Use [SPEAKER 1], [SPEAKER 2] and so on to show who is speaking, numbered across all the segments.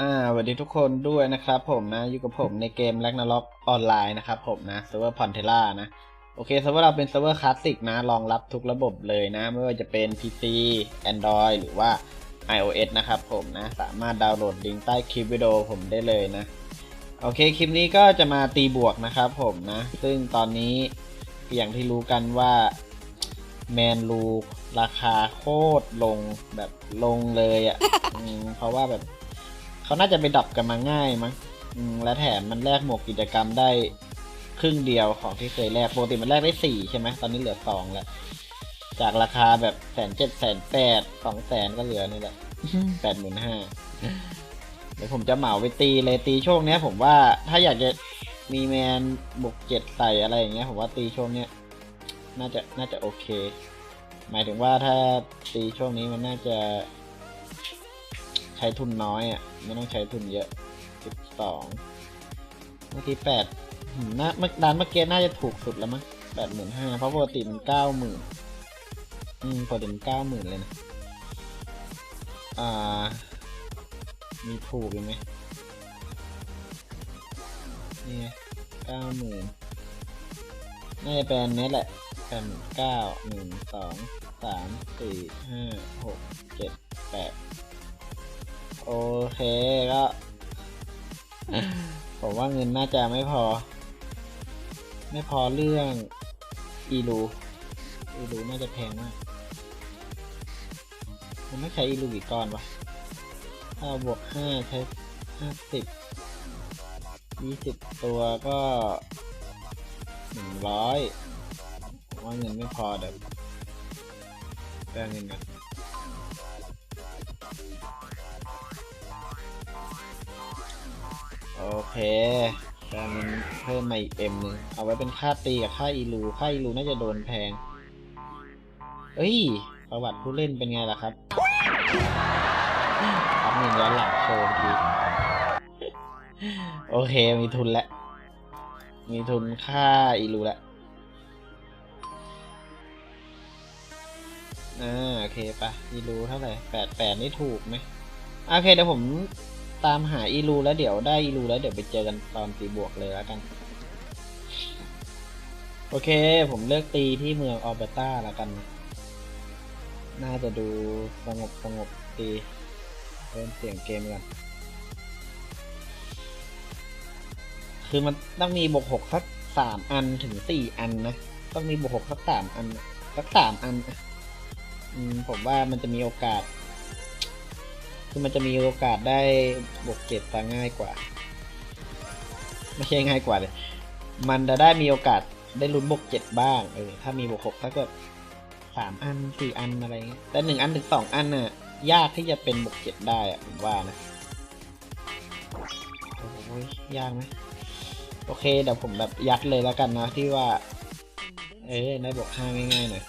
[SPEAKER 1] อ่าสวัสดีทุกคนด้วยนะครับผมนะ อยู่กับผมในเกม r a g n a r o k ออนไลน์นะครับผมนะเซิร์ฟเวอร์พอนเทล่านะ โอเคเซิร์ฟเวอร์เราเป็นเซิร์ฟเวอร์คลาสสิกนะ รองรับทุกระบบเลยนะ ไม่ว่าจะเป็น PC Android หรือว่า iOS นะครับผมนะ สามารถดาวน์โหลดลิงก์ใต้คลิปวิดีโอผมได้เลยนะ โอเค คลิปนี้ก็จะมาตีบวกนะครับผมนะ ซึ่งตอนนี้อย่างที่รู้กันว่าแมนลูราคาโคตรลงแบบลงเลยอะ่ะเพราะว่าแบบ เขาน่าจะไปดับกันมาง่ายมั้งอืมและแถมมันแลกหมวกกิจกรรมได้ครึ่งเดียวของที่เคยแลกปกติมันแลกได้สี่ใช่ไหมตอนนี้เหลือสองแล้ว จากราคาแบบแสนเจ็ดแสนแปดสองแสนก็เหลือนี่แหละแปดหมื่นห้าเดี๋ยวผมจะเหมาไปตีเลยตีช่วงเนี้ย ผมว่าถ้าอยากจะมีแมนบวกเจ็ดใส่อะไรอย่างเงี้ยผมว่าตีช่วงเนี้ย น่าจะน่าจะโอเค หมายถึงว่าถ้าตีช่วงนี้มันน่าจะ ใช้ทุนน้อยอะ ไม่ต้องใช้ทุนเยอะสิบสองเมื่อกี้แปดหน่าเมื่อดานเมื่อกี้น่าจะถูกสุดแล้วมั้งแปดหมื่นห้าเพราะปกติมันเก้าหมื่นอืมปกติมันเก้าหมื่นเลยนะ อ่า มีถูกอีกไหมนี่เก้าหมื่นน่าจะเป็นนี้แหละแปดหมื่นเก้าหนึ่งสองสามสี่ห้าหกเจ็ดแปด โอเคก็ ผมว่าเงินน่าจะไม่พอ ไม่พอเรื่องอีลูอีลูน่าจะแพงมากผมไม่ใช้อีลูกี่ก้อนวะถ้าบวกห้าใช้ห้าสิบยี่สิบตัวก็หนึ่งร้อยว่าเงินไม่พอเดี๋ยวแปลเงินกัน โอเคแต่มันเพิ่มมาอีกเอ็มหนึ่งเอาไว้เป็นค่าตีกับค่าอีลูค่าอีลูน่าจะโดนแพง เอ้ย ประวัติผู้เล่นเป็นไงล่ะครับครับหนึ่งย้อนหลังโชว์ทีโอเคมีทุนแล้ว มีทุนค่าอีลูแล้วอ่าโอเคปะอีลูเท่าไหร่แปดแปดนี่ถูกไหมโอเคเดี๋ยวผม ตามหาอีลูแล้วเดี๋ยวได้อีลูแล้วเดี๋ยวไปเจอกันตอนตีบวกเลยแล้วกัน โอเค ผมเลือกตีที่เมืองออเบต้าแล้วกัน น่าจะดูสงบสงบตีเริ่มเสียงเกมกันคือมันต้องมีบวกหกสักสามอันถึงสี่อันนะ ต้องมีบวกหกสักสามอันสักสามอันอะอืมผมว่ามันจะมีโอกาส คือมันจะมีโอกาสได้บวกเจ็ดตาง่ายกว่า ไม่ใช่ง่ายกว่าเลย มันจะได้มีโอกาสได้ลุ้นบวกเจ็ดบ้างเออถ้ามีบวกหกถ้าเกิดสามอันสี่อันอะไรเงี้ยแต่หนึ่งอันถึงสองอันน่ะยากที่จะเป็นบวกเจ็ดได้อะผมว่านะโอ้ยยากไหมโอเคเดี๋ยวผมแบบยัดเลยแล้วกันนะที่ว่า เอ้ยได้บวกห้าง่ายๆหน่อย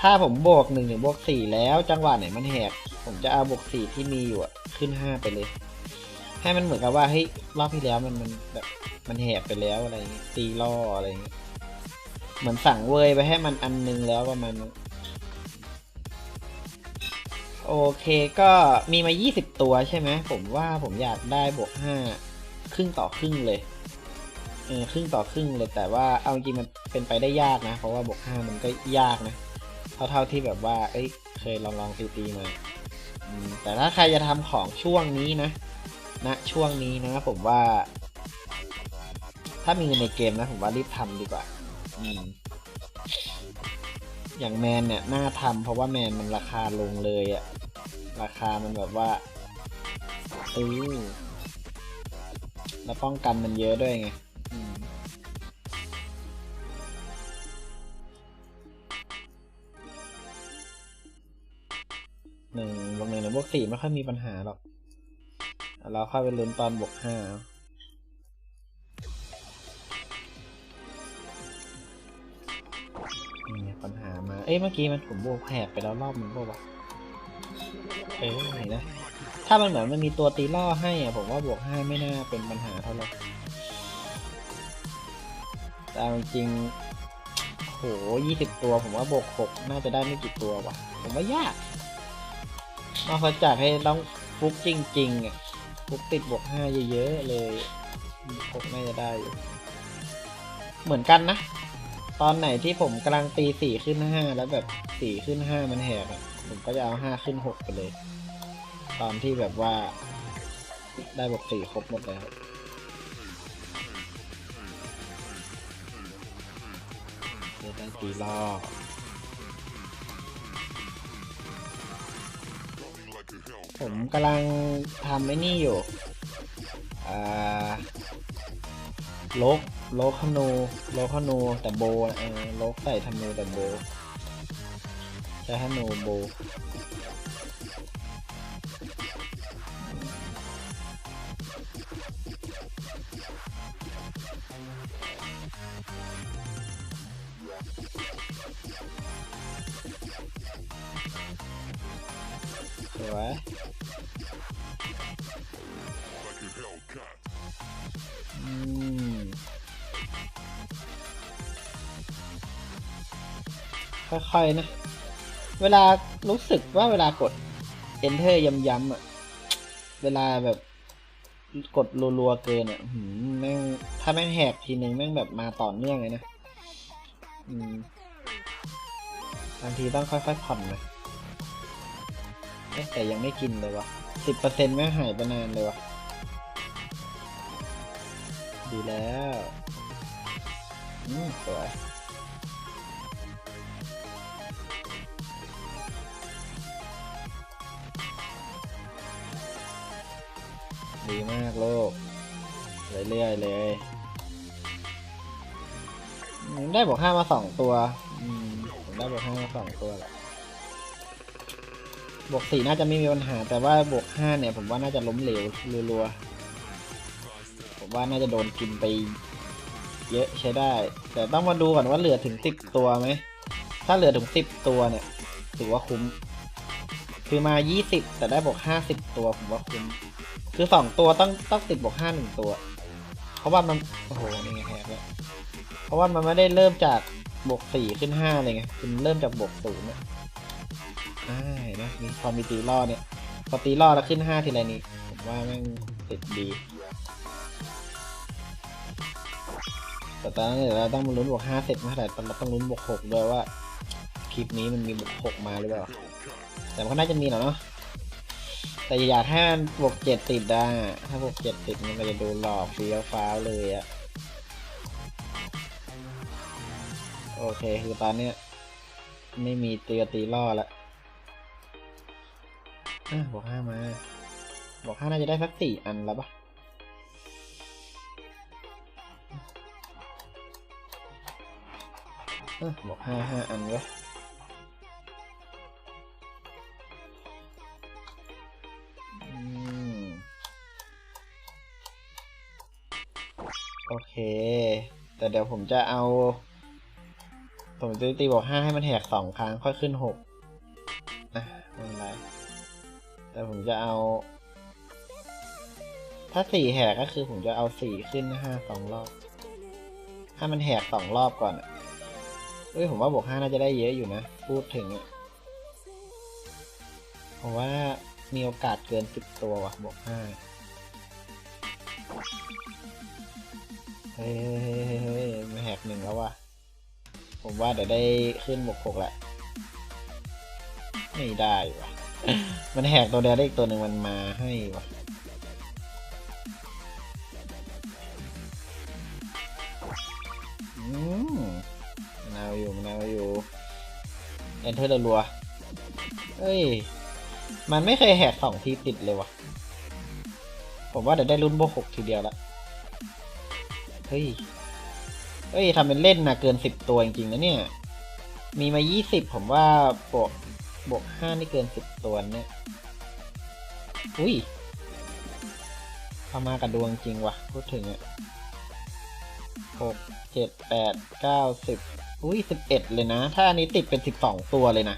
[SPEAKER 1] ถ้าผมบวกหนึ่งถึงบวกสี่แล้วจังหวะไหนมันแหก ผมจะเอาบวกสี่ที่มีอยู่อะขึ้นห้าไปเลย ให้มันเหมือนกับว่าเฮ้ยรอบที่แล้วมันมันแบบมันแหกไปแล้วอะไรเงี้ยตีล่ออะไรเงี้ยเหมือนสั่งเวยไปให้มันอันนึงแล้วประมาณนั้นโอเคก็มีมา 20 ตัวใช่ไหมผมว่าผมอยากได้บวกห้าครึ่งต่อครึ่งเลยเออครึ่งต่อครึ่งเลยแต่ว่าเอาจริงมันเป็นไปได้ยากนะ เพราะว่าบวกห้ามันก็ยากนะ เท่าเท่าที่แบบว่า เอ้ยเคยลองลองตีตีมา แต่ถ้าใครจะทำของช่วงนี้นะณช่วงนี้นะผมว่า ถ้ามีเงินในเกมนะผมว่ารีบทำดีกว่า อืมอย่างแมนเนี่ยน่าทำเพราะว่าแมนมันราคาลงเลยอะราคามันแบบว่าเออแล้วป้องกันมันเยอะด้วยไงหนึ่ง บวกสี่ไม่ค่อยมีปัญหาหรอก เราเข้าไปลุ้นตอนบวกห้านี่ปัญหามา เอ้ยเมื่อกี้มันผมบวกแหกไปแล้วรอบมันบวกวะเอ้ยไหนนะ ถ้ามันเหมือนมันมีตัวตีล่อให้อะผมว่าบวกห้าไม่น่าเป็นปัญหาเท่าไหร่แต่จริงโหยี่สิบตัว ผมว่าบวกหกน่าจะได้ไม่กี่ตัววะผมว่ายาก นอกจากให้ต้องฟุกจริงๆอะฟุกติดบวกห้าเยอะๆเลยฟุกน่จะได้ เหมือนกันนะ ตอนไหนที่ผมกำลังตีสี่ขึ้นห้าแล้วแบบสี่ขึ้นห้ามันแหกอะผมก็จะเอาห้าขึ้นหกไปเลย ตอนที่แบบว่า ได้บวกสี่ครบหมดแล้วเดี๋ยวได้ตีล่อ ผมกำลังทำไอ้นี่อยู่อ่าโลกโลกธนูโลกธนูแต่โบนะเออโลกใส่ธนูแต่โบใช้ธนูโบ สวยอืมค่อยๆนะ เวลารู้สึกว่าเวลากด enter ย้ำๆอะ เวลาแบบกดรัวๆเกินอะหืมแม่งถ้าแม่งแหกทีนึงแม่งแบบมาต่อเนื่องเลยนะ อืม บางทีต้องค่อยๆผ่อนนะเอ๊แต่ยังไม่กินเลยวะสิบเปอร์เซ็นต์แม่หายไปนานเลยวะดีแล้วอืมสวยดีมากโลก เรื่อยๆเลย ได้บอกห้ามาสองตัว อืม ได้บอกห้าสองตัวแหละบวกสี่น่าจะไม่มีปัญหา แต่ว่าบวกห้าเนี่ย ผมว่าน่าจะล้มเหลวรัวๆผมว่าน่าจะโดนกินไปเยอะใช้ได้ แต่ต้องมาดูก่อนว่าเหลือถึงสิบตัวไหม ถ้าเหลือถึงสิบตัวเนี่ย ถือว่าคุ้ม คือมายี่สิบแต่ได้บวกห้าสิบตัวผมว่าคุ้ม คือสองตัวต้องต้องติดบวกห้าหนึ่งตัว เพราะว่ามัน โอ้โหนี่แฮกแล้วเพราะว่ามันไม่ได้เริ่มจาก บวกสี่ขึ้นห้าเลยไงคุณเริ่มจากบวกศูนย์เนี่ยอ่าเห็นะมีพอมีตีล่อเนี่ยพอตีล่อแล้วขึ้นห้าทีไรนี้ผมว่าแม่งติดดี แต่ตอนนั้นเดี๋ยวเราต้องมาลุ้นบวกห้าเสร็จมาแต่เราต้องลุ้นบวกหกด้วยว่าคลิปนี้มันมีบวกหกมาหรือเปล่า แต่มันก็น่าจะมีหละเนาะแต่อย่าอยากให้บวกเจ็ดติดได้ถ้าบวกเจ็ดติดมันก็จะดูหลอกเฟี้ยวฟ้าวเลยอะ โอเคคือตอนนี้ไม่มีเตีกับตีล่อแล้วอะบอกห้ามาบอกห้าน่าจะได้สักสี่อันแล้วปะบอกห้าห้าอันเว้ยโอเค แต่เดี๋ยวผมจะเอา ผมจะตีบอกห้าให้มันแหกสองครั้งค่อยขึ้นหกอะไม่เป็นไร แต่ผมจะเอา ถ้าสี่แหกก็คือผมจะเอาสี่ขึ้นห้าสองรอบ ถ้ามันแหกสองรอบก่อนอะเอ้ยผมว่าบวกห้าน่าจะได้เยอะอยู่นะ พูดถึงผมว่ามีโอกาสเกินสิบตัวว่ะบวกห้าเฮ้ยเฮ้ยเฮ้ยเฮ้ยเฮ้ยมาแหกหนึ่งแล้วว่ะ ผมว่าเดี๋ยวได้ขึ้นบวกหกแหละ ไม่ได้ว่ะมันแหกตัวเดียวได้อีกตัวหนึ่งมันมาให้วะอืมมันเอาอยู่มันเอาอยู่เอนเทอร์รัวๆเฮ้ย มันไม่เคยแหกสองทีติดเลยวะผมว่าเดี๋ยวได้รุ่นโบวกหกทีเดียวละ เฮ้ย เฮ้ยทำเป็นเล่นนะเกินสิบตัวจริงๆนะเนี่ย มีมายี่สิบผมว่าบวกบวกห้านี่เกินสิบตัวเนี่ย อุ้ยเข้ามากับดวงจริงวะพูดถึงอะหกเจ็ดแปดเก้าสิบอุ้ยสิบเอ็ดเลยนะ ถ้าอันนี้ติดเป็นสิบสองตัวเลยนะ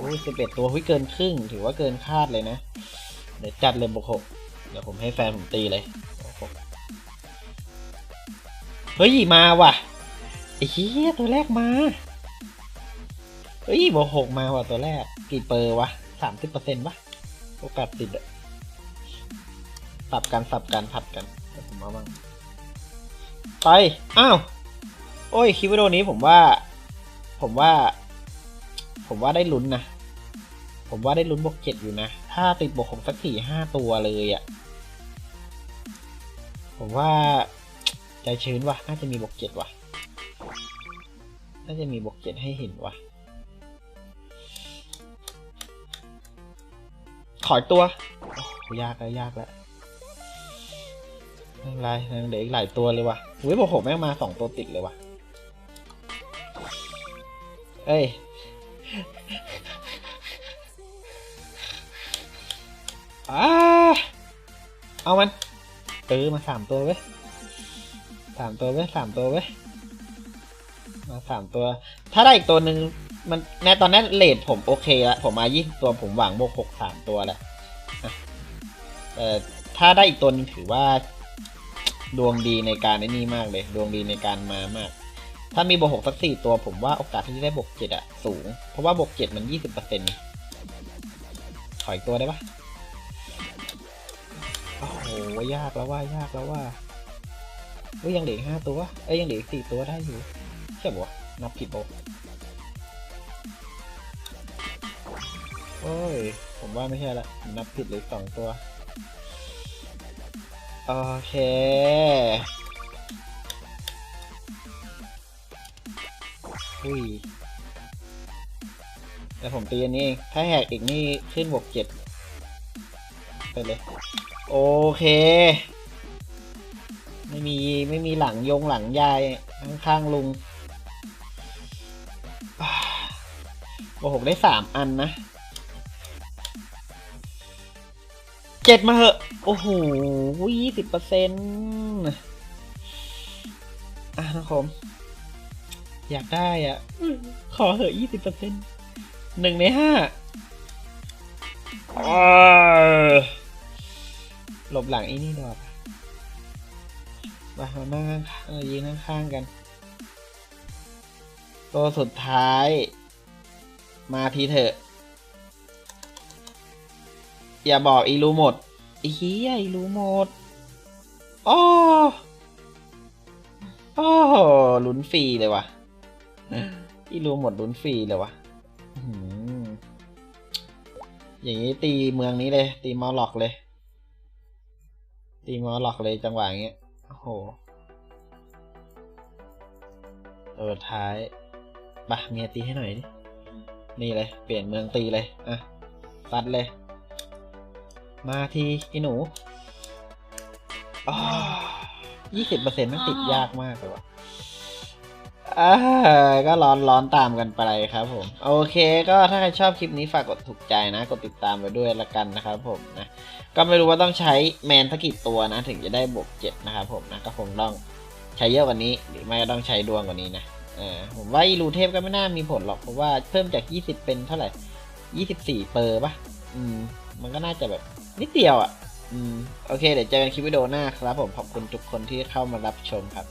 [SPEAKER 1] อุ้ยสิบเอ็ดตัวหุ้ยเกินครึ่ง ถือว่าเกินคาดเลยนะ เดี๋ยวจัดเลยบวกหกเดี๋ยวผมให้แฟนผมตีเลย เฮ้ยมาว่ะไอ้เหี้ยตัวแรกมาเฮ้ยบวกหกมาว่ะตัวแรก กี่เปอร์วะสามสิบเปอร์เซ็นต์ปะโอกาสติดอะสับกันสับกันผัดกันผมเอาบ้างไปอ้าวโอ้ยคลิปวิดีโอนี้ผมว่า ผมว่า ผมว่าได้ลุ้นนะผมว่าได้ลุ้นบวกเจ็ดอยู่นะถ้าติดบวกหกสักสี่ห้าตัวเลยอะผมว่า ใจชื้นว่ะ น่าจะมีบวกเจ็ดว่ะ น่าจะมีบวกเจ็ดให้เห็นว่ะ ขออีกตัวยากแล้วยากแล้วไม่เป็นไรเหลืออีกหลายตัวเลยว่ะอุ้ยบวกหกแม่งมาสองตัวติดเลยว่ะ เอ้ยอาเอามันเออมาสามตัวเว้ย สามตัวเว้ยสามตัวเว้ยมาสามตัว ถ้าได้อีกตัวหนึ่งมันในตอนนั้นเลทผมโอเคละผมมายี่ตัวผมหวังบวกหกสามตัวแหละเอ่อถ้าได้อีกตัวนึงถือว่า ดวงดีในการไอ้นี่มากเลย ดวงดีในการมามาก ถ้ามีบวกหกสักสี่ตัว ผมว่าโอกาสที่จะได้บวกเจ็ดอะสูง เพราะว่าบวกเจ็ดมันยี่สิบเปอร์เซ็นต์ขออีกตัวได้ปะโอ้โหยากแล้วว่ายากแล้วว่า เอ้ยยังเหลืออกห้าตัว เอ้ยยังเหลืออกสี่ตัวได้อยู่ใช่ปะวนับผิดปะโอ้ย ผมว่าไม่ใช่ละ นับผิดเลยสองตัว โอเค อุ้ย แต่ผมตีอันนี้ ถ้าแหกอีกนี่ขึ้นบวกเจ็ดไปเลย โอเค ไม่มีไม่มีหลังยงหลังยายข้างๆลุงโอ้โหได้สามอันนะเจ็ดมาเหอะ โอ้โหยี่สิบเปอร์เซ็นต์อะนะผมอยากได้อะ ขอเหอะยี่สิบเปอร์เซ็นต์หนึ่งในห้าหลบหลังอีนี่ดอก มามานั่งข้างๆเออยืนข้างๆกัน ตัวสุดท้าย มาทีเถอะ อย่าบอกอีรู้หมดอีเหี้ยอีรู้หมดอ้ออ้อลุ้นฟรีเลยว่ะอีรู้หมดลุ้นฟรีเลยวะอื้อย่างนี้ตีเมืองนี้เลย ตีมอลล็อกเลย ตีมอลล็อกเลยจังหวะอย่างเงี้ย อ้โห ตัวท้ายปะเมียตีให้หน่อยดินี่เลย เปลี่ยนเมืองตีเลย อะตัดเลย มาทีไอ้หนูยี่สิบเปอร์เซ็นต์มันติดยากมากเลยว่ะอ่าก็ร้อนร้อนตามกันไปครับผม โอเค ก็ถ้าใครชอบคลิปนี้ฝากกดถูกใจนะ กดติดตามไปด้วยละกันนะครับผมนะ ก็ไม่รู้ว่าต้องใช้แมนสักกี่ตัวนะ ถึงจะได้บวกเจ็ดนะครับผมนะก็คงต้องใช้เยอะกว่านี้ หรือไม่ก็ต้องใช้ดวงกว่านี้นะเออผมว่าอีรูเทพก็ไม่น่ามีผลหรอกเพราะว่าเพิ่มจากยี่สิบเป็นเท่าไหร่ยี่สิบสี่เปอร์ปะอืม มันก็น่าจะแบบนิดเดียวอะ อืม โอเค เดี๋ยวเจอกันคลิปวิดีโอหน้าครับผม ขอบคุณทุกคนที่เข้ามารับชมครับ